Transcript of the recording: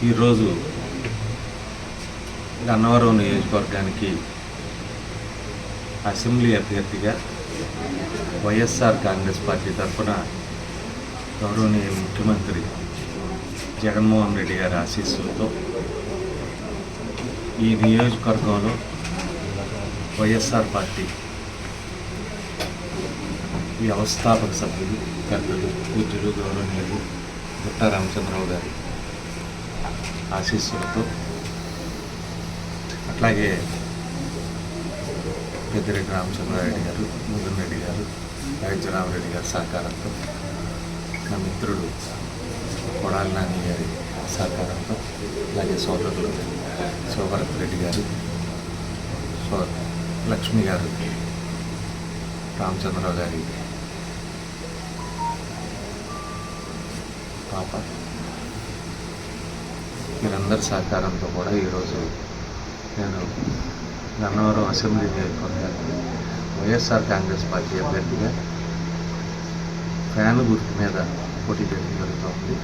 ఈరోజు గన్నవరం నియోజకవర్గానికి అసెంబ్లీ అభ్యర్థిగా వైఎస్ఆర్ కాంగ్రెస్ పార్టీ తరఫున గౌరవనీయ ముఖ్యమంత్రి జగన్మోహన్ రెడ్డి గారి ఆశీస్సులతో ఈ నియోజకవర్గంలో వైఎస్ఆర్ పార్టీ వ్యవస్థాపక సభ్యులు పెద్దలు పూజ్యులు గౌరవనీయులు గుట్టా రామచంద్రరావు గారి ఆశీస్సులతో అట్లాగే పెద్దిరెడ్డి రామచంద్రారెడ్డి గారు ముదున్ రెడ్డి గారు రామరెడ్డి గారి సహకారంతో నా మిత్రుడు కొడాలి నాని గారి సహకారంతో అలాగే సోదరులు శోభరత్ రెడ్డి గారు సో లక్ష్మి గారు రామచంద్రరావు గారి పాప అందరి సహకారంతో కూడా ఈరోజు నేను గన్నవరం అసెంబ్లీ నియోజకవర్గానికి వైఎస్ఆర్ కాంగ్రెస్ పార్టీ అభ్యర్థిగా ఫ్యాన్ గుర్తు మీద పోటీ చేయడం జరుగుతోంది.